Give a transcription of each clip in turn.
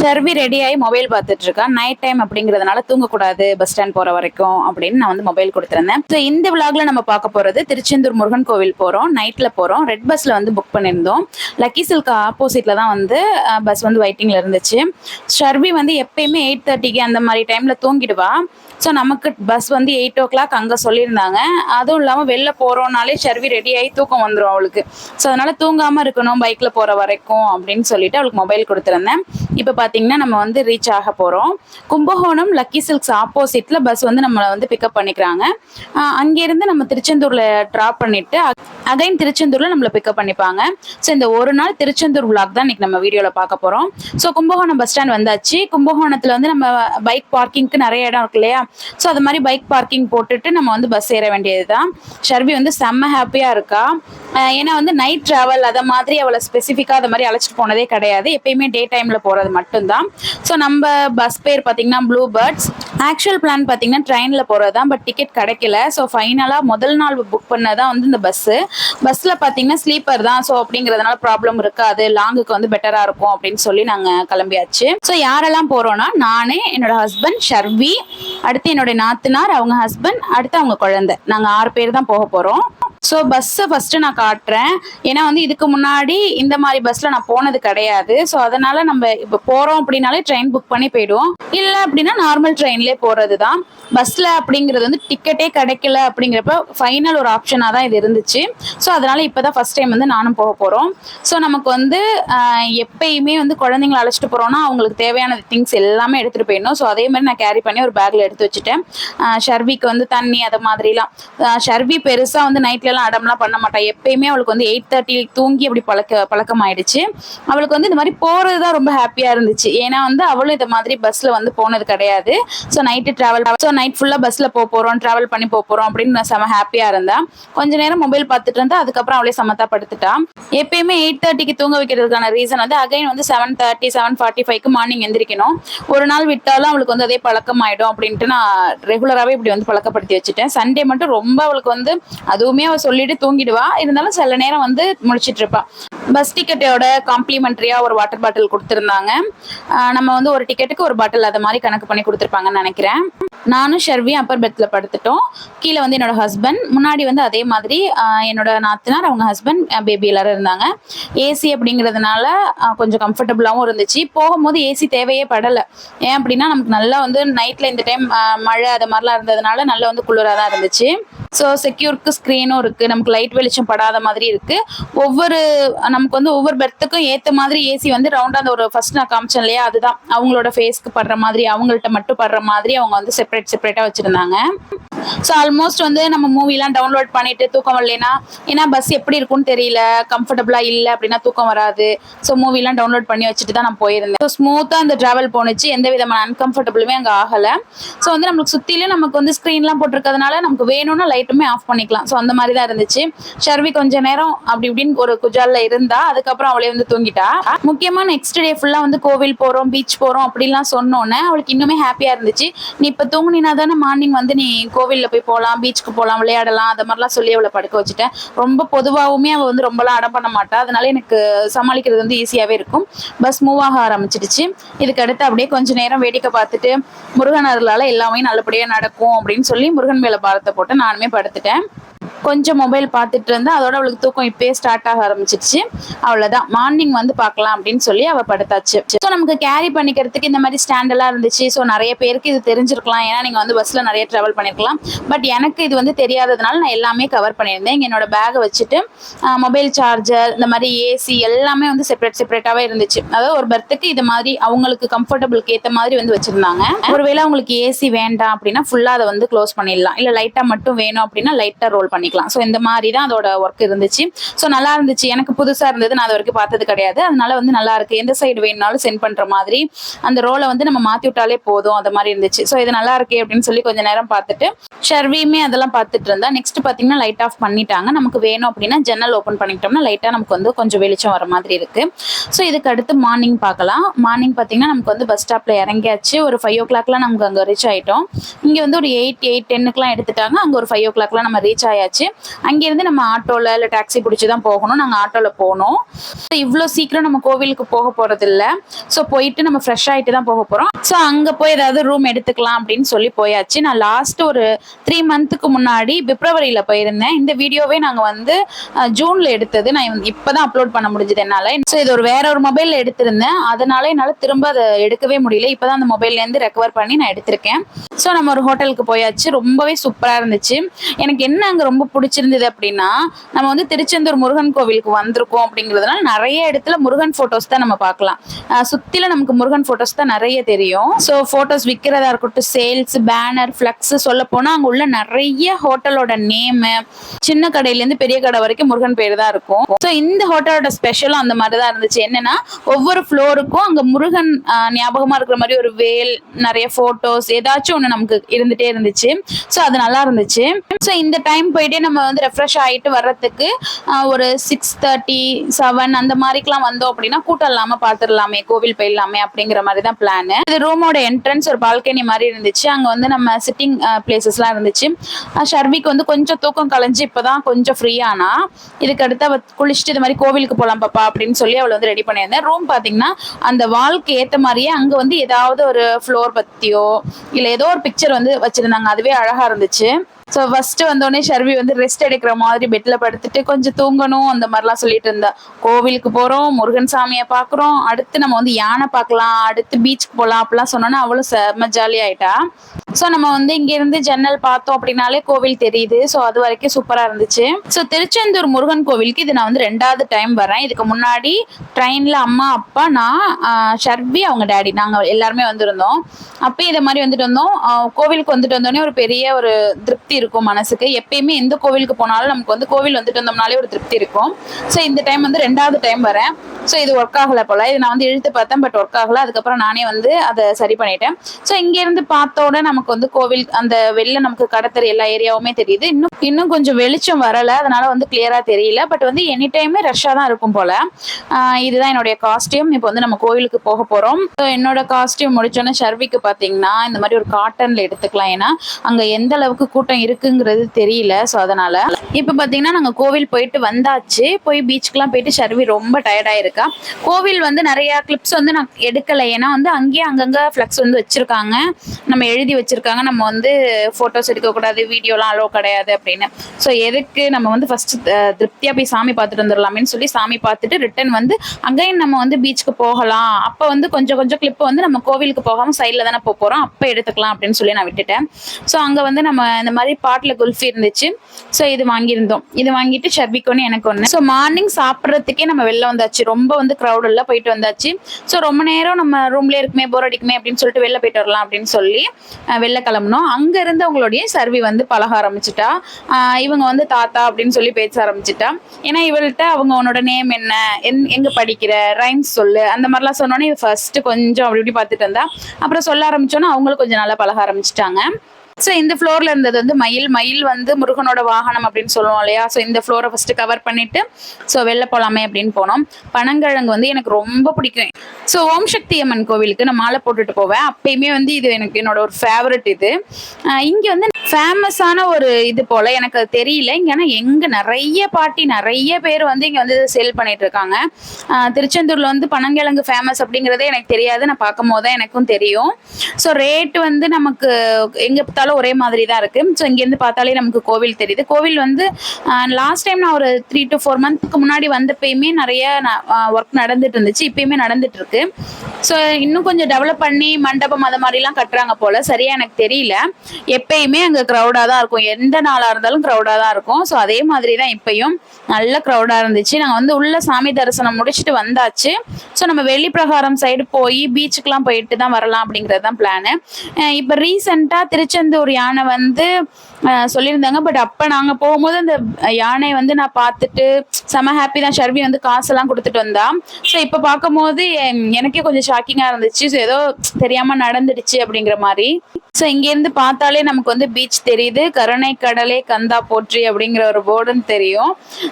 Sharvi ready ஆகி mobile பார்த்துட்டு இருக்கான் நைட் டைம் அப்படிங்கிறதுனால தூங்கக்கூடாது பஸ் ஸ்டாண்ட் போற வரைக்கும் அப்படின்னு நான் வந்து மொபைல் கொடுத்துருந்தேன். ஸோ இந்த விளாக்ல நம்ம பார்க்க போறது திருச்செந்தூர் முருகன் கோவில் போறோம் நைட்ல போறோம். ரெட் பஸ்ல வந்து புக் பண்ணியிருந்தோம். லக்கி சில்க் ஆப்போசிட்ல தான் வந்து பஸ் வந்து வெயிட்டிங்ல இருந்துச்சு. ஷர்வி வந்து எப்பயுமே எயிட் தேர்ட்டிக்கு அந்த மாதிரி டைம்ல தூங்கிடுவா. ஸோ நமக்கு பஸ் வந்து எயிட் ஓ கிளாக் அங்கே சொல்லியிருந்தாங்க. அதுவும் இல்லாமல் வெளில போகிறோம்னாலே ஷர்வி ரெடி ஆகி தூக்கம் வந்துடும் அவளுக்கு. ஸோ அதனால் தூங்காமல் இருக்கணும் பைக்கில் போகிற வரைக்கும் அப்படின்னு சொல்லிட்டு அவளுக்கு மொபைல் கொடுத்துருந்தேன். இப்போ பார்த்தீங்கன்னா நம்ம வந்து ரீச் ஆக போகிறோம் கும்பகோணம் லக்கி சில்க்ஸ் ஆப்போசிட்டில் பஸ் வந்து நம்மளை வந்து பிக்கப் பண்ணிக்கிறாங்க. அங்கேருந்து நம்ம திருச்செந்தூரில் ட்ராப் பண்ணிவிட்டு அகைன் திருச்செந்தூரில் நம்மளை பிக்கப் பண்ணிப்பாங்க. ஸோ இந்த ஒரு நாள் திருச்செந்தூர் vlog தான் இன்றைக்கி நம்ம வீடியோவில் பார்க்க போகிறோம் ஸோ கும்பகோணம் பஸ் ஸ்டாண்ட் வந்தாச்சு. கும்பகோணத்தில் வந்து நம்ம பைக் பார்க்கிங்க்கு நிறைய இடம் இருக்கு இல்லையா? ஸோ அது மாதிரி பைக் பார்க்கிங் போட்டுட்டு நம்ம வந்து பஸ் ஏற வேண்டியது தான் ஷர்வி வந்து செம்ம ஹாப்பியாக இருக்கா? ஏன்னா வந்து நைட் ட்ராவல் அதை மாதிரி அவளை ஸ்பெசிஃபிக்காக அதை மாதிரி அழைச்சிட்டு போனதே கிடையாது. எப்பயுமே டே டைமில் போகிறது மட்டும்தான். ஸோ நம்ம பஸ் பேர் பார்த்தீங்கன்னா ப்ளூ பேர்ட்ஸ் ஆக்சுவல் பிளான் பார்த்தீங்கன்னா ட்ரெயினில் போகிறது தான் பட் டிக்கெட் கிடைக்கல. ஸோ ஃபைனலாக முதல் நாள் புக் பண்ணதான் வந்து இந்த பஸ்ஸு பஸ்ஸில் பார்த்தீங்கன்னா ஸ்லீப்பர் தான். ஸோ அப்படிங்கிறதுனால ப்ராப்ளம் இருக்காது. லாங்குக்கு வந்து பெட்டராக இருக்கும் அப்படின்னு சொல்லி நாங்கள் கிளம்பியாச்சு. ஸோ யாரெல்லாம் போகிறோன்னா நானே என்னோட ஹஸ்பண்ட் ஷர்வி அடுத்து என்னோட நாத்தனார் அவங்க ஹஸ்பண்ட் அடுத்து அவங்க குழந்தை. நாங்கள் ஆறு பேர் தான் போக போகிறோம் ஸோ பஸ்ஸை ஃபஸ்ட்டு நான் காட்டுறேன். ஏன்னா வந்து இதுக்கு முன்னாடி இந்த மாதிரி பஸ்ஸில் நான் போனது கிடையாது. ஸோ அதனால நம்ம இப்போ போகிறோம் அப்படின்னாலே ட்ரெயின் புக் பண்ணி போயிடுவோம். இல்லை அப்படின்னா நார்மல் ட்ரெயின்லேயே போகிறது தான் பஸ்ஸில் அப்படிங்கிறது வந்து டிக்கெட்டே கிடைக்கல அப்படிங்கிறப்ப ஃபைனல் ஒரு ஆப்ஷனாக தான் இது இருந்துச்சு. ஸோ அதனால இப்போ தான் ஃபஸ்ட் டைம் வந்து நானும் போக போகிறோம் ஸோ நமக்கு வந்து எப்பயுமே வந்து குழந்தைங்களை அழைச்சிட்டு போகிறோன்னா அவங்களுக்கு தேவையான திங்ஸ் எல்லாமே எடுத்துகிட்டு போயிடணும். ஸோ அதே மாதிரி நான் கேரி பண்ணி ஒரு பேக்கில் எடுத்து வச்சுட்டேன். ஷர்விக்கு வந்து தண்ணி அது மாதிரிலாம். ஷர்வி பெருசாக வந்து நைட்லலாம் அடம்லாம் பண்ண மாட்டாள் எப்பயுமே அவளுக்கு வந்து எயிட் தேர்ட்டி தூங்கி அப்படி பழக்க பழக்கம் ஆயிடுச்சு அவளுக்கு வந்து இந்த மாதிரி போகிறது தான் ரொம்ப ஹாப்பியாக இருந்துச்சு. ஏன்னா வந்து அவளும் இந்த மாதிரி பஸ்ஸில் வந்து போனது கிடையாது. So night travel so night ஃபுல்லாக பஸ்ஸில் போக போகிறோம் ட்ராவல் பண்ணி போக போகிறோம் அப்படின்னு நான் செம ஹாப்பியாக இருந்தா. கொஞ்ச நேரம் மொபைல் பார்த்துட்டு இருந்தா அதுக்கப்புறம் அவளே சமத்தா படுத்துட்டான் எப்பயுமே எயிட் தேர்ட்டிக்கு தூங்க வைக்கிறதுக்கான ரீசன் வந்து அகைன் வந்து செவன் தேர்ட்டி செவன் ஃபார்ட்டி ஃபைவ்க்கு மார்னிங் எந்திரிக்கணும். ஒரு நாள் விட்டாலும் அவளுக்கு வந்து அதே பழக்கம் ஆயிடும் அப்படின்ட்டு நான் ரெகுலராகவே இப்படி வந்து பழக்கப்படுத்தி வச்சுட்டேன். சண்டே மட்டும் ரொம்ப அவளுக்கு வந்து அதுவுமே அவள் சொல்லிட்டு தூங்கிடுவா. இருந்தாலும் சில நேரம் வந்து முழிச்சிட்டு இருப்பா. பஸ் டிக்கெட்டோட காம்ப்ளிமெண்ட்ரியாக ஒரு வாட்டர் பாட்டில் கொடுத்துருந்தாங்க. நம்ம வந்து ஒரு டிக்கெட்டுக்கு ஒரு பாட்டில் அதை மாதிரி கணக்கு பண்ணி கொடுத்துருப்பாங்கன்னு நினைக்கிறேன். நானும் ஷர்வி அப்பர் பெத்தில் படுத்துட்டோம். கீழே வந்து என்னோட ஹஸ்பண்ட் முன்னாடி வந்து அதே மாதிரி என்னோட நாத்தினார் அவங்க ஹஸ்பண்ட் பேபி எல்லாரும் இருந்தாங்க. ஏசி அப்படிங்கிறதுனால கொஞ்சம் கம்ஃபர்டபுளாகவும் இருந்துச்சு. போகும்போது ஏசி தேவையே படலை. ஏன் அப்படின்னா நமக்கு நல்லா வந்து நைட்டில் இந்த டைம் மழை அது மாதிரிலாம் இருந்ததுனால நல்லா வந்து குளிராக தான் இருந்துச்சு. ஸோ செக்யூருக்கு ஸ்க்ரீனும் இருக்குது நமக்கு லைட் வெளிச்சம் படாத மாதிரி இருக்குது ஒவ்வொரு நமக்கு வந்து ஒவ்வொரு பெர்த்துக்கும் ஏற்ற மாதிரி ஏசி வந்து ரவுண்டாக அந்த ஒரு ஃபர்ஸ்ட் நான் காமிச்சேன் இல்லையா? அதுதான். அவங்களோட ஃபேஸ்க்கு படுற மாதிரி அவங்கள்ட்ட மட்டும் படுற மாதிரி அவங்க வந்து செப்பரேட் செப்பரேட்டாக வச்சுருந்தாங்க. ஸோ ஆல்மோஸ்ட் வந்து நம்ம மூவிலாம் டவுன்லோட் பண்ணிட்டு தூக்கம் வரலனா ஏன்னா பஸ் எப்படி இருக்கும்னு தெரியல கம்ஃபர்டபுளாக இல்லை அப்படின்னா தூக்கம் வராது. ஸோ மூவிலாம் டவுன்லோட் பண்ணி வச்சுட்டு தான் நான் போயிருந்தேன். ஸோ ஸ்மூத்தாக அந்த ட்ராவல் போணுச்சு. எந்த விதமான அன்கம்ஃபர்டபுளுமே அங்கே ஆகலை. ஸோ வந்து நம்மளுக்கு சுற்றிலும் நமக்கு வந்து ஸ்க்ரீன்லாம் போட்டிருக்கிறதுனால நமக்கு வேணும்னா லைட்டுமே ஆஃப் பண்ணிக்கலாம். ஸோ அந்த மாதிரி தான் இருந்துச்சு. ஷர்வி கொஞ்ச நேரம் அப்படி இப்படின்னு ஒரு குஜாலில் இருந்து அதுக்கப்புறம் அவளே வந்து தூங்கிட்டா. முக்கியமாக நெக்ஸ்ட் டே ஃபுல்லாக வந்து கோவில் போகிறோம் பீச் போகிறோம் அப்படிலாம் சொன்னோன்னே அவளுக்கு இன்னுமே ஹாப்பியாக இருந்துச்சு. நீ இப்போ தூங்குனா தானே மார்னிங் வந்து நீ கோவிலில் போய் போகலாம் பீச்சுக்கு போகலாம் விளையாடலாம் அது மாதிரிலாம் சொல்லி அவளை படுக்க வச்சுட்டேன். ரொம்ப பொதுவாகவுமே அவள் வந்து ரொம்பலாம் அடம் பண்ண மாட்டா. அதனால எனக்கு சமாளிக்கிறது வந்து ஈஸியாகவே இருக்கும். பஸ் மூவ் ஆக ஆரம்பிச்சிடுச்சு. இதுக்கு அடுத்து அப்படியே கொஞ்ச நேரம் வேடிக்கை பார்த்துட்டு முருகன் அருளால எல்லாமே நல்லபடியாக நடக்கும் அப்படின்னு சொல்லி முருகன் மேலே பாரத்தை போட்டு நானுமே படுத்துட்டேன். கொஞ்சம் மொபைல் பார்த்துட்டு இருந்தா அதோட அவளுக்கு தூக்கம் இப்பயே ஸ்டார்ட் ஆக ஆரம்பிச்சிருச்சு அவ்வளோதான் மார்னிங் வந்து பார்க்கலாம் அப்படின்னு சொல்லி அவள் படுத்தாச்சு. ஸோ நமக்கு கேரி பண்ணிக்கிறதுக்கு இந்த மாதிரி ஸ்டாண்டெல்லாம் இருந்துச்சு. ஸோ நிறைய பேருக்கு இது தெரிஞ்சிருக்கலாம். ஏன்னா நீங்கள் வந்து பஸ்ஸில் நிறைய ட்ராவல் பண்ணியிருக்கலாம் பட் எனக்கு இது வந்து தெரியாததுனால நான் எல்லாமே கவர் பண்ணியிருந்தேன். இங்கே என்னோட பேக்கை வச்சுட்டு மொபைல் சார்ஜர் இந்த மாதிரி ஏசி எல்லாமே வந்து செப்பரேட் செப்பரேட்டாகவே இருந்துச்சு. அதாவது ஒரு பர்த்துக்கு இது மாதிரி அவங்களுக்கு கம்ஃபர்டபுளுக்கு ஏற்ற மாதிரி வந்து வச்சுருந்தாங்க. ஒருவேளை அவங்களுக்கு ஏசி வேண்டாம் அப்படின்னா ஃபுல்லாக அதை வந்து க்ளோஸ் பண்ணிடலாம். இல்லை லைட்டாக மட்டும் வேணும் அப்படின்னா லைட்டாக ரோல் பண்ணிக்கலாம். ஸோ இந்த மாதிரி தான் அதோட ஒர்க் இருந்துச்சு. ஸோ நல்லா இருந்துச்சு. எனக்கு புதுசாக இருந்தது. நான் அது வரைக்கும் பார்த்தது கிடையாது. அதனால வந்து நல்லா இருக்கு. எந்த சைடு வேணும்னாலும் சென்ட் பண்ணுற மாதிரி. அந்த ரோலை வந்து நம்ம மாற்றி விட்டாலே போதும். அந்த மாதிரி இருந்துச்சு. ஸோ இது நல்லா இருக்கே அப்படின்னு சொல்லி கொஞ்ச நேரம் பார்த்துட்டு ஷர்வியுமே அதெல்லாம் பார்த்துட்டு இருந்தா நெக்ஸ்ட் பார்த்தீங்கன்னா லைட் ஆஃப் பண்ணிட்டாங்க. நமக்கு வேணும் அப்படின்னா ஜன்னல் ஓப்பன் பண்ணிக்கிட்டோம்னா லைட்டாக நமக்கு வந்து கொஞ்சம் வெளிச்சம் வர மாதிரி இருக்கு. ஸோ இதுக்கு அடுத்து மார்னிங் பார்க்கலாம். மார்னிங் பார்த்தீங்கன்னா நமக்கு வந்து பஸ் ஸ்டாப்ல இறங்கியாச்சு. ஒரு ஃபைவ் ஓ கிளாக்லாம் நமக்கு அங்கே ரீச் ஆயிட்டோம். இங்கே வந்து ஒரு எயிட் எயிட் டென்னுக்குலாம் எடுத்துட்டாங்க. அங்கே ஒரு ஃபைவ் ஓ கிளாக்லாம் நம்ம ரீச் ஆயாச்சு. போயாச்சு அங்கேருந்து நம்ம ஆட்டோவில் இல்லை டாக்ஸி பிடிச்சி தான் போகணும். நாங்கள் ஆட்டோவில் போனோம். இவ்வளோ சீக்கிரம் நம்ம கோவிலுக்கு போக போகிறது இல்லை ஸோ போயிட்டு நம்ம ஃப்ரெஷ் ஆகிட்டு தான் போக போகிறோம் ஸோ அங்கே போய் ஏதாவது ரூம் எடுத்துக்கலாம் அப்படின்னு சொல்லி போயாச்சு. நான் லாஸ்ட் ஒரு த்ரீ மந்த்துக்கு முன்னாடி பிப்ரவரியில் போயிருந்தேன். இந்த வீடியோவே நாங்கள் வந்து ஜூனில் எடுத்தது. நான் இப்போ தான் அப்லோட் பண்ண முடிஞ்சது என்னால். ஸோ இது ஒரு வேற ஒரு மொபைலில் எடுத்திருந்தேன். அதனால என்னால் திரும்ப அதை எடுக்கவே முடியல. இப்போ தான் அந்த மொபைல்லேருந்து ரெக்கவர் பண்ணி நான் எடுத்திருக்கேன். ஸோ நம்ம ஒரு ஹோட்டலுக்கு போயாச்சு. ரொம்பவே சூப்பராக இருந்துச்சு. எனக்கு என்ன அங்கே ரொம்ப ரொம்ப பிடிச்சிருந்தது அப்படின்னா நம்ம வந்து திருச்செந்தூர் முருகன் கோவிலுக்கு வந்திருக்கோம் அப்படிங்கிறதுனால நிறைய இடத்துல முருகன் ஃபோட்டோஸ் தான் நம்ம பார்க்கலாம். சுத்தில நமக்கு முருகன் ஃபோட்டோஸ் தான் நிறைய தெரியும். ஸோ ஃபோட்டோஸ் விற்கிறதா இருக்கட்டும் சேல்ஸ் பேனர் ஃப்ளக்ஸ் சொல்ல போனால் அங்கே உள்ள நிறைய ஹோட்டலோட நேமு சின்ன கடையிலேருந்து பெரிய கடை வரைக்கும் முருகன் பேர் தான் இருக்கும். ஸோ இந்த ஹோட்டலோட ஸ்பெஷலும் அந்த மாதிரி தான் இருந்துச்சு. என்னன்னா ஒவ்வொரு ஃப்ளோருக்கும் அங்கே முருகன் ஞாபகமா இருக்கிற மாதிரி ஒரு வேல் நிறைய ஃபோட்டோஸ் ஏதாச்சும் ஒன்று நமக்கு இருந்துட்டே இருந்துச்சு. ஸோ அது நல்லா இருந்துச்சு. ஸோ இந்த டைம் போயிட்டு நம்ம வந்து ரெஃப்ரெஷ் ஆகிட்டு வர்றதுக்கு ஒரு சிக்ஸ் தேர்ட்டி செவன் அந்த மாதிரிக்கெலாம் வந்தோம் அப்படின்னா கூட்டம் இல்லாமல் பார்த்துடலாமே கோவில் போயிடலாமே அப்படிங்கிற மாதிரி தான் பிளானு இது ரூமோட என்ட்ரன்ஸ் ஒரு பால்கனி மாதிரி இருந்துச்சு. அங்கே வந்து நம்ம சிட்டிங் பிளேசஸ்லாம் இருந்துச்சு. ஷர்விக்கு வந்து கொஞ்சம் தூக்கம் கலைஞ்சு இப்போதான் கொஞ்சம் ஃப்ரீயானா இதுக்கு அடுத்து குளிச்சுட்டு இது மாதிரி கோவிலுக்கு போகலாம் பாப்பா அப்படின்னு சொல்லி அவளை வந்து ரெடி பண்ணியிருந்தேன். ரூம் பார்த்தீங்கன்னா அந்த வால்க்கு ஏற்ற மாதிரியே அங்கே வந்து ஏதாவது ஒரு ஃப்ளோர் பற்றியோ இல்லை ஏதோ ஒரு பிக்சர் வந்து வச்சுருந்தாங்க. அதுவே அழகாக இருந்துச்சு. ஸோ ஃபர்ஸ்ட் வந்தோடனே ஷர்வி வந்து ரெஸ்ட் எடுக்கிற மாதிரி பெட்ல படுத்துட்டு கொஞ்சம் தூங்கணும் அந்த மாதிரிலாம் சொல்லிட்டு இருந்தா. கோவிலுக்கு போறோம் முருகன் சாமியை பார்க்குறோம். அடுத்து நம்ம வந்து யானை பார்க்கலாம் அடுத்து பீச்சுக்கு போகலாம் அப்படிலாம் சொன்னோன்னா அவ்வளோ செம்ம ஜாலி ஆயிட்டா. ஸோ நம்ம வந்து இங்க இருந்து ஜன்னல் பார்த்தோம் அப்படின்னாலே கோவில் தெரியுது. ஸோ அது வரைக்கும் சூப்பரா இருந்துச்சு. ஸோ திருச்செந்தூர் முருகன் கோவிலுக்கு இது நான் வந்து ரெண்டாவது டைம் வரேன். இதுக்கு முன்னாடி ட்ரெயின்ல அம்மா அப்பா நான் ஷர்பி ஷர்வி அவங்க டேடி நாங்கள் எல்லாருமே வந்திருந்தோம். அப்பயும் இதை மாதிரி வந்துட்டு வந்தோம். கோவிலுக்கு வந்துட்டு வந்தோடனே ஒரு பெரிய ஒரு திருப்தி இருக்கும் மனசுக்கு. எப்பயுமே எந்த கோவிலுக்கு போனாலும் நமக்கு வந்து கோவில் வந்துட்டு வந்தோம்னாலே ஒரு திருப்தி இருக்கும். ஸோ இந்த டைம் வந்து ரெண்டாவது டைம் வரேன். ஸோ இது ஒர்க் ஆகலை போல. இது நான் வந்து இழுத்து பார்த்தேன் பட் ஒர்க் ஆகலை. அதுக்கப்புறம் நானே வந்து அதை சரி பண்ணிட்டேன். ஸோ இங்கேருந்து பார்த்தோட நமக்கு வந்து கோவில் அந்த வெளில நமக்கு கடத்தர் எல்லா ஏரியாவுமே தெரியுது. இன்னும் இன்னும் கொஞ்சம் வெளிச்சம் வரல. அதனால வந்து கிளியரா தெரியல. பட் வந்து எனி டைமே ரஷ்ஷாக தான் இருக்கும் போல. இதுதான் என்னுடைய காஸ்டியூம் இப்போ வந்து நம்ம கோவிலுக்கு போக போகிறோம் ஸோ என்னோட காஸ்டியூம் முடிச்சோன்னே ஷர்விக்கு பார்த்தீங்கன்னா இந்த மாதிரி ஒரு காட்டனில் எடுத்துக்கலாம். ஏன்னா அங்கே எந்த அளவுக்கு கூட்டம் இருக்குங்கிறது தெரியல. ஸோ அதனால இப்போ பார்த்தீங்கன்னா நாங்கள் கோவில் போயிட்டு வந்தாச்சு. போய் பீச்சுக்குலாம் போயிட்டு ஷர்வி ரொம்ப டயர்டாயிருக்கா கோவில் வந்து நிறைய கிளிப்ஸ் வந்து நான் எடுக்கலை. ஏன்னா வந்து அங்கேயே அங்கங்கே ஃப்ளக்ஸ் வந்து வச்சுருக்காங்க. நம்ம எழுதி வச்சுருக்காங்க. நம்ம வந்து ஃபோட்டோஸ் எடுக்கக்கூடாது வீடியோலாம் அலோவ் கிடையாது அப்படின்னு. ஸோ எதுக்கு நம்ம வந்து ஃபர்ஸ்ட் திருப்தியாக போய் சாமி பார்த்துட்டு வந்துடலாமேன்னு சொல்லி சாமி பார்த்துட்டு ரிட்டன் வந்து அங்கேயும் நம்ம வந்து பீச்சுக்கு போகலாம். அப்போ வந்து கொஞ்சம் கொஞ்சம் கிளிப் வந்து நம்ம கோவிலுக்கு போகாமல் சைடில் தானே போக போகிறோம் அப்போ எடுத்துக்கலாம் அப்படின்னு சொல்லி நான் விட்டுட்டேன். ஸோ அங்கே வந்து நம்ம இந்த மாதிரி பாட்டில் குல்ஃபி இருந்துச்சு. ஸோ இது வாங்கியிருந்தோம். இது வாங்கிட்டு ஷர்பிக்கு ஒன்று எனக்கு ஒன்று ஸோ மார்னிங் சாப்பிட்றதுக்கே நம்ம வெளில வந்தாச்சு. ரொம்ப வந்து crowd எல்லாம் போயிட்டு வந்தாச்சு. ஸோ ரொம்ப நேரம் நம்ம ரூம்லேயே இருக்குமே போர் அடிக்குமே அப்படின்னு சொல்லிட்டு வெளில போயிட்டு வரலாம் அப்படின்னு சொல்லி வெளில கிளம்புனோம். அங்கே இருந்து அவங்களுடைய சர்வி வந்து பழக ஆரம்பிச்சிட்டா. இவங்க வந்து தாத்தா அப்படின்னு சொல்லி பேச ஆரம்பிச்சிட்டா. ஏன்னா இவள்கிட்ட அவங்க உன்னோட நேம் என்ன? என் எங்கே படிக்கிற? ரைம்ஸ் சொல்லு. அந்த மாதிரிலாம் சொன்னோன்னே ஃபர்ஸ்ட் கொஞ்சம் அப்படி இப்படி பார்த்துட்டு இருந்தா. அப்புறம் சொல்ல ஆரம்பிச்சோன்னா அவங்களும் கொஞ்சம் நல்லா பழக ஆரம்பிச்சிட்டாங்க. ஸோ இந்த ஃப்ளோர்ல இருந்தது வந்து மயில். மயில் வந்து முருகனோட வாகனம் அப்படின்னு சொல்லுவோம் இல்லையா? ஸோ இந்த ஃப்ளோரை ஃபர்ஸ்ட் கவர் பண்ணிட்டு ஸோ வெளில போகலாமே அப்படின்னு போனோம். பனங்கிழங்கு வந்து எனக்கு ரொம்ப பிடிக்கும். ஸோ ஓம் சக்தி அம்மன் கோவிலுக்கு நான் மாலை போட்டுட்டு போவேன். அப்பயுமே வந்து இது எனக்கு என்னோட ஒரு ஃபேவரட் இது. இங்கே இங்க வந்து ஃபேமஸான ஒரு இது போல எனக்கு அது தெரியல. இங்க ஆனால் எங்க நிறைய பாட்டி நிறைய பேர் வந்து இங்க வந்து சேல் பண்ணிட்டு இருக்காங்க. திருச்செந்தூரில் திருச்செந்தூர்ல வந்து பனங்கிழங்கு ஃபேமஸ் அப்படிங்கறதே எனக்கு தெரியாது. நான் பார்க்கும் போது தான் எனக்கும் தெரியும். ஸோ ரேட் வந்து நமக்கு எங்க பார்த்தாலும் ஒரே மாதிரி தான் இருக்கு. ஸோ இங்கேருந்து பார்த்தாலே நமக்கு கோவில் தெரியுது. கோவில் வந்து லாஸ்ட் டைம் நான் ஒரு த்ரீ டு ஃபோர் மந்த்க்கு முன்னாடி வந்தப்பயுமே நிறைய ஒர்க் நடந்துட்டு இருந்துச்சு. இப்பயுமே நடந்துட்டு இருக்கு. ஸோ இன்னும் கொஞ்சம் டெவலப் பண்ணி மண்டபம் அது மாதிரிலாம் கட்டுறாங்க போல. சரியா எனக்கு தெரியல. எப்பயுமே அங்கே க்ரௌடாக தான் இருக்கும். எந்த நாளாக இருந்தாலும் க்ரௌடாக தான் இருக்கும். ஸோ அதே மாதிரி தான் இப்பயும் நல்ல க்ரௌடாக இருந்துச்சு. நாங்கள் வந்து உள்ள சாமி தரிசனம் முடிச்சுட்டு வந்தாச்சு. ஸோ நம்ம வெளிப்பிரகாரம் சைடு போய் பீச்சுக்கெலாம் போயிட்டு தான் வரலாம் அப்படிங்கிறது தான் பிளானு இப்போ ரீசெண்டாக திருச்செந்தூர் ஒரு யானை வந்து அஹ், சொல்லியிருந்தாங்க. பட் அப்போ நாங்கள் போகும்போது அந்த யானையை வந்து நான் பார்த்துட்டு செம ஹாப்பி தான். ஷர்வி வந்து காசெல்லாம் கொடுத்துட்டு வந்தா. ஸோ இப்போ பார்க்கும்போது எனக்கே கொஞ்சம் ஷாக்கிங்காக இருந்துச்சு. ஸோ ஏதோ தெரியாமல் நடந்துடுச்சு அப்படிங்கிற மாதிரி. ஸோ இங்கேருந்து பார்த்தாலே நமக்கு வந்து பீச் தெரியுது. கருணை கடலே கந்தா போற்றி அப்படிங்கிற ஒரு போர்டுன்னு தெரியும்.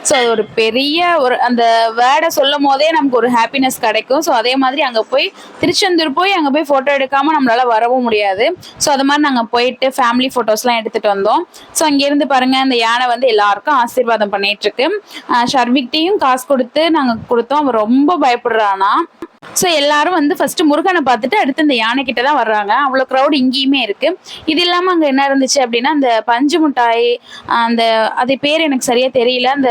ஸோ அது ஒரு பெரிய ஒரு அந்த வேர்டை சொல்லும் போதே நமக்கு ஒரு ஹாப்பினஸ் கிடைக்கும். ஸோ அதே மாதிரி அங்கே போய் திருச்செந்தூர் போய் அங்கே போய் ஃபோட்டோ எடுக்காமல் நம்மளால வரவும் முடியாது. ஸோ அது மாதிரி நாங்கள் போயிட்டு ஃபேமிலி ஃபோட்டோஸ்லாம் எடுத்துகிட்டு வந்தோம். ஸோ அங்கேருந்து பாருங்கள் அந்த யானை வந்து எல்லாருக்கும் ஆசீர்வாதம் பண்ணிட்டு இருக்கு. ஷர்விக்டையும் காசு கொடுத்து நாங்கள் கொடுத்தோம். அவன் ரொம்ப பயப்படுறானா. ஸோ எல்லாரும் வந்து ஃபர்ஸ்ட் முருகனை பார்த்துட்டு அடுத்து இந்த யானை கிட்ட தான் வர்றாங்க. அவ்வளோ க்ரௌட் இங்கேயுமே இருக்கு. இது இல்லாமல் அங்கே என்ன இருந்துச்சு அப்படின்னா அந்த பஞ்சு மிட்டாய் அந்த அது பேர் எனக்கு சரியா தெரியல. அந்த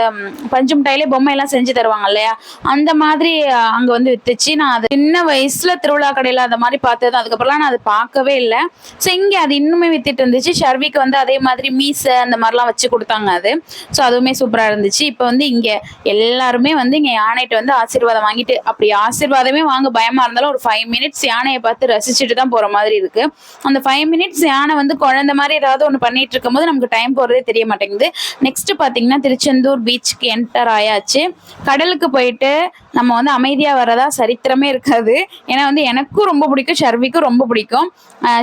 பஞ்சு மிட்டாயிலே பொம்மை எல்லாம் செஞ்சு தருவாங்க இல்லையா? அந்த மாதிரி அங்கே வந்து வித்துச்சு. நான் அது சின்ன வயசுல திருவிழா கடையில் அந்த மாதிரி பார்த்தது அதுக்கப்புறம்லாம் நான் அதை பார்க்கவே இல்லை. ஸோ இங்கே அது இன்னுமே வித்துட்டு இருந்துச்சு. ஷர்விக்கு வந்து அதே மாதிரி மீசை அந்த மாதிரிலாம் வச்சு கொடுத்தாங்க அது. ஸோ அதுவுமே சூப்பராக இருந்துச்சு. இப்போ வந்து இங்கே எல்லாருமே வந்து இங்கே யானைகிட்ட வந்து ஆசீர்வாதம் வாங்கிட்டு அப்படி ஆசீர்வாதமே வாங்க பயமா இருந்தாலும் ஒரு ஃபைவ் மினிட்ஸ் யானையை பார்த்து ரசிச்சுட்டு தான் போற மாதிரி இருக்கு. அந்த ஃபைவ் மினிட்ஸ் யானை வந்து குழந்தை மாதிரி ஏதாவது ஒன்று பண்ணிட்டு இருக்கும்போது நமக்கு டைம் போறதே தெரிய மாட்டேங்குது. நெக்ஸ்ட் பாத்தீங்கன்னா திருச்செந்தூர் பீச்சுக்கு என்டர் ஆயாச்சு. கடலுக்கு போயிட்டு நம்ம வந்து அமைதியா வரதா சரித்திரமே இருக்காது. ஏன்னா வந்து எனக்கும் ரொம்ப பிடிக்கும் ஷர்விக்கும் ரொம்ப பிடிக்கும்.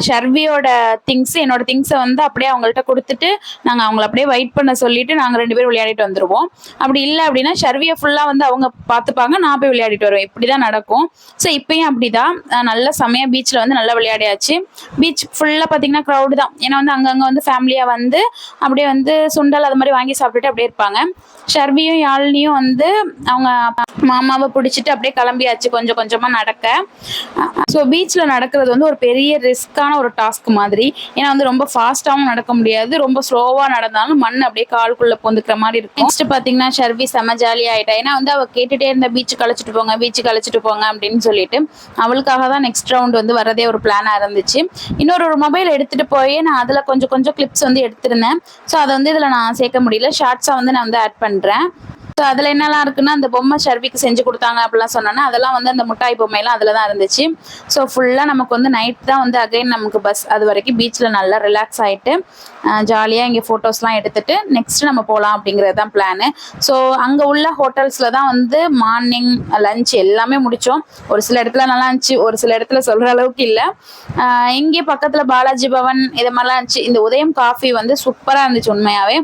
ஷர்வியோட திங்ஸ் என்னோட திங்ஸை வந்து அப்படியே அவங்கள்ட்ட கொடுத்துட்டு நாங்கள் அவங்கள அப்படியே வெயிட் பண்ண சொல்லிட்டு நாங்கள் ரெண்டு பேரும் விளையாடிட்டு வந்துருவோம். அப்படி இல்லை அப்படின்னா ஷர்வியை ஃபுல்லாக வந்து அவங்க பார்த்துப்பாங்க நான் போய் விளையாடிட்டு வருவேன். இப்படி தான் நடக்கும். ஸோ இப்பயும் அப்படிதான் நல்ல செமையா பீச்சில் வந்து நல்லா விளையாடியாச்சு. பீச் ஃபுல்லாக பார்த்தீங்கன்னா க்ரௌடு தான். ஏன்னா வந்து அங்கங்கே வந்து ஃபேமிலியாக வந்து அப்படியே வந்து சுண்டல் அது மாதிரி வாங்கி சாப்பிட்டுட்டு அப்படியே இருப்பாங்க. ஷர்வியும் யாழ்னியும் வந்து அவங்க மாமாவை பிடிச்சிட்டு அப்படியே கிளம்பியாச்சு கொஞ்சம் கொஞ்சமாக நடக்க. ஸோ பீச்சில் நடக்கிறது வந்து ஒரு பெரிய ரிஸ்க்கான ஒரு டாஸ்க் மாதிரி. ஏன்னா வந்து ரொம்ப ஃபாஸ்ட்டாகவும் நடக்க முடியாது. ரொம்ப ஸ்லோவாக நடந்தாலும் மண் அப்படியே காலுக்குள்ளே பொந்துக்கிற மாதிரி இருக்கும். நெக்ஸ்ட் பார்த்தீங்கன்னா ஷர்வி செம ஜாலியாக ஆயிட்டா. ஏன்னா வந்து அவள் கேட்டுகிட்டே இருந்த பீச்சு கழிச்சிட்டு போங்க பீச்சு கழிச்சிட்டு போங்க அப்படின்னு சொல்லிட்டு அவளுக்காக தான் நெக்ஸ்ட் ரவுண்ட் வந்து வரதே ஒரு பிளானாக இருந்துச்சு. இன்னொரு ஒரு மொபைல் எடுத்துகிட்டு போய் நான் அதில் கொஞ்சம் கொஞ்சம் கிளிப்ஸ் வந்து எடுத்திருந்தேன். ஸோ அதை வந்து இதில் நான் சேர்க்க முடியல. ஷார்ட்ஸாக வந்து நான் வந்து ஆட் பண்ணுறேன் ஸோ அதில் என்னெல்லாம் இருக்குன்னா அந்த பொம்மை ஷர்விக்கு செஞ்சு கொடுத்தாங்க அப்படிலாம் சொன்னோன்னா அதெல்லாம் வந்து அந்த முட்டாய் பொம்மையெல்லாம் அதில் தான் இருந்துச்சு. ஸோ ஃபுல்லாக நமக்கு வந்து நைட் தான் வந்து அகைன் நமக்கு பஸ் அது வரைக்கும் பீச்சில் நல்லா ரிலாக்ஸ் ஆகிட்டு ஜாலியாக இங்கே ஃபோட்டோஸ்லாம் எடுத்துட்டு நெக்ஸ்ட் நம்ம போகலாம் அப்படிங்கிறது தான் பிளானு ஸோ அங்கே உள்ள ஹோட்டல்ஸில் தான் வந்து மார்னிங் லஞ்ச் எல்லாமே முடித்தோம் ஒரு சில இடத்துல நல்லா இருந்துச்சு ஒரு சில இடத்துல சொல்கிற அளவுக்கு இல்லை. இங்கே பக்கத்தில் பாலாஜி பவன் இது மாதிரிலாம் இருந்துச்சு. இந்த உதயம் காஃபி வந்து சூப்பராக இருந்துச்சு உண்மையாகவே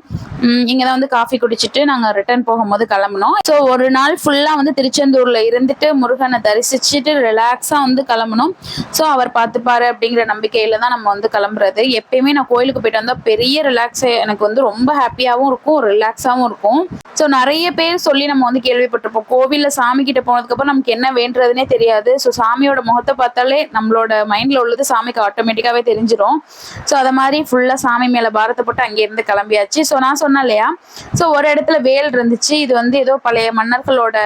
இங்கே தான் வந்து காஃபி குடிச்சிட்டு நாங்கள் ரிட்டர்ன் போகும்போது கிளம்புனோம். ஸோ ஒரு நாள் ஃபுல்லாக வந்து திருச்செந்தூரில் இருந்துட்டு முருகனை தரிசிச்சுட்டு ரிலாக்ஸாக வந்து கிளம்பணும் ஸோ அவர் பார்த்துப்பாரு அப்படிங்கிற நம்பிக்கையில தான் நம்ம வந்து கிளம்புறது. எப்பயுமே நான் கோயிலுக்கு போயிட்டு வந்தால் பெரிய ரிலாக்ஸ் எனக்கு வந்து ரொம்ப ஹாப்பியாகவும் இருக்கும் ரிலாக்ஸாகவும் இருக்கும். ஸோ நிறைய பேர் சொல்லி நம்ம வந்து கேள்விப்பட்டிருப்போம். கோவிலில் சாமி கிட்ட போனதுக்கப்புறம் நமக்கு என்ன வேண்டுறதுனே தெரியாது. ஸோ சாமியோட முகத்தை பார்த்தாலே நம்மளோட மைண்டில் உள்ளது சாமிக்கு ஆட்டோமேட்டிக்காகவே தெரிஞ்சிடும் ஸோ அதை மாதிரி ஃபுல்லாக சாமி மேலே பாரத்தை போட்டு அங்கேருந்து கிளம்பியாச்சு. ஸோ நான் சொன்னேன் இல்லையா? ஸோ ஒரு இடத்துல வேல் இருந்துச்சு. இது வந்து ஏதோ பழைய மன்னர்களோட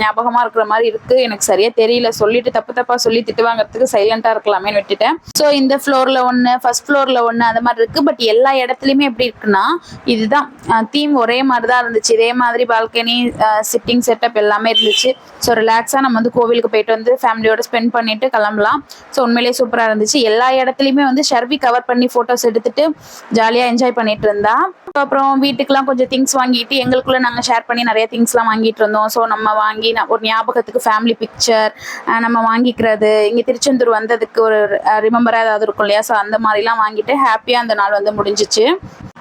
ஞாபகமாக இருக்கிற மாதிரி இருக்குது எனக்கு சரியாக தெரியல. சொல்லிட்டு தப்பு தப்பாக சொல்லி திட்டு வாங்குறதுக்கு சைலண்ட்டாக இருக்கலாமேன்னு விட்டுட்டேன். ஸோ இந்த ஃப்ளோரில் ஒன்று ஃபர்ஸ்ட் ஃப்ளோரில் ஒன்று அந்த மாதிரி இருக்குது பட் எல்லா இடத்துலையுமே எப்படி இருக்குன்னா இதுதான். தீம் ஒரே மாதிரி தான் இருந்துச்சு. இதே மாதிரி பால்கனி சிட்டிங் செட்டப் எல்லாமே இருந்துச்சு. ஸோ ரிலாக்ஸாக நம்ம வந்து கோவிலுக்கு போயிட்டு வந்து ஃபேமிலியோட ஸ்பெண்ட் பண்ணிட்டு கிளம்பலாம். ஸோ உண்மையிலேயே சூப்பராக இருந்துச்சு. எல்லா இடத்துலையுமே வந்து ஷர்வி கவர் பண்ணி ஃபோட்டோஸ் எடுத்துட்டு ஜாலியாக என்ஜாய் பண்ணிட்டு இருந்தா. அப்புறம் வீட்டுக்குலாம் கொஞ்சம் திங்ஸ் வாங்கிட்டு எங்களுக்குள்ள நாங்கள் ஷேர் பண்ணி நிறைய திங்ஸ்லாம் வாங்கிட்டு இருந்தோம். ஸோ நம்ம வாங்கி ஒரு ஞாபகத்துக்கு ஃபேமிலி பிக்சர் நம்ம வாங்கிக்கிறது. இங்கே திருச்செந்தூர் வந்ததுக்கு ஒரு ரிமெம்பராக ஏதாவது இருக்கும் இல்லையா? ஸோ அந்த மாதிரிலாம் வாங்கிட்டு ஹாப்பியாக அந்த நாள் வந்து முடிஞ்சிச்சு.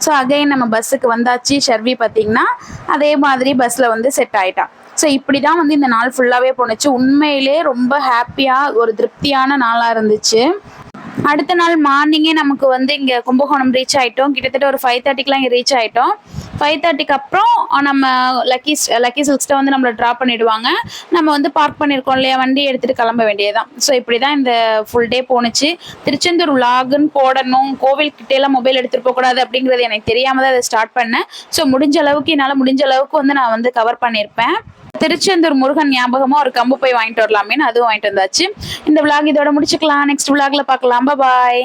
ஸோ அகைன் நம்ம பஸ்ஸுக்கு வந்தாச்சு. ஷர்வி பார்த்தீங்கன்னா அதே மாதிரி பஸ்ஸில் வந்து செட் ஆகிட்டான் ஸோ இப்படி தான் வந்து இந்த நாள் ஃபுல்லாகவே போணுச்சு. உண்மையிலே ரொம்ப ஹாப்பியாக ஒரு திருப்தியான நாளாக இருந்துச்சு. அடுத்த நாள் மார்னிங்கே நமக்கு வந்து இங்கே கும்பகோணம் ரீச் ஆயிட்டோம். கிட்டத்தட்ட ஒரு ஃபைவ் தேர்ட்டிக்கெலாம் இங்கே ரீச் ஆயிட்டோம். ஃபைவ் தேர்ட்டிக்கு அப்புறம் நம்ம லக்கி லக்கி சில்க்ஸ்ட்டை வந்து நம்மளை ட்ராப் பண்ணிவிடுவாங்க நம்ம வந்து பார்க் பண்ணியிருக்கோம் இல்லையா? வண்டி எடுத்துகிட்டு கிளம்ப வேண்டியதுதான். ஸோ இப்படி தான் இந்த ஃபுல் டே போணுச்சு. திருச்செந்தூர் விலாகுன்னு போடணும். கோவில் கிட்டேலாம் மொபைல் எடுத்துகிட்டு போகக்கூடாது அப்படிங்கிறது எனக்கு தெரியாமல் தான் அதை ஸ்டார்ட் பண்ணேன். ஸோ முடிஞ்ச அளவுக்கு என்னால் முடிஞ்ச அளவுக்கு வந்து நான் வந்து கவர் பண்ணியிருப்பேன். திருச்செந்தூர் முருகன் ஞாபகமா ஒரு கம்பு போய் வாங்கிட்டு வரலாமேன்னு அதுவும் வாங்கிட்டு வந்தாச்சு. இந்த விளாக் இதோட முடிச்சுக்கலாம். நெக்ஸ்ட் விளாக்ல பார்க்கலாம். பாய்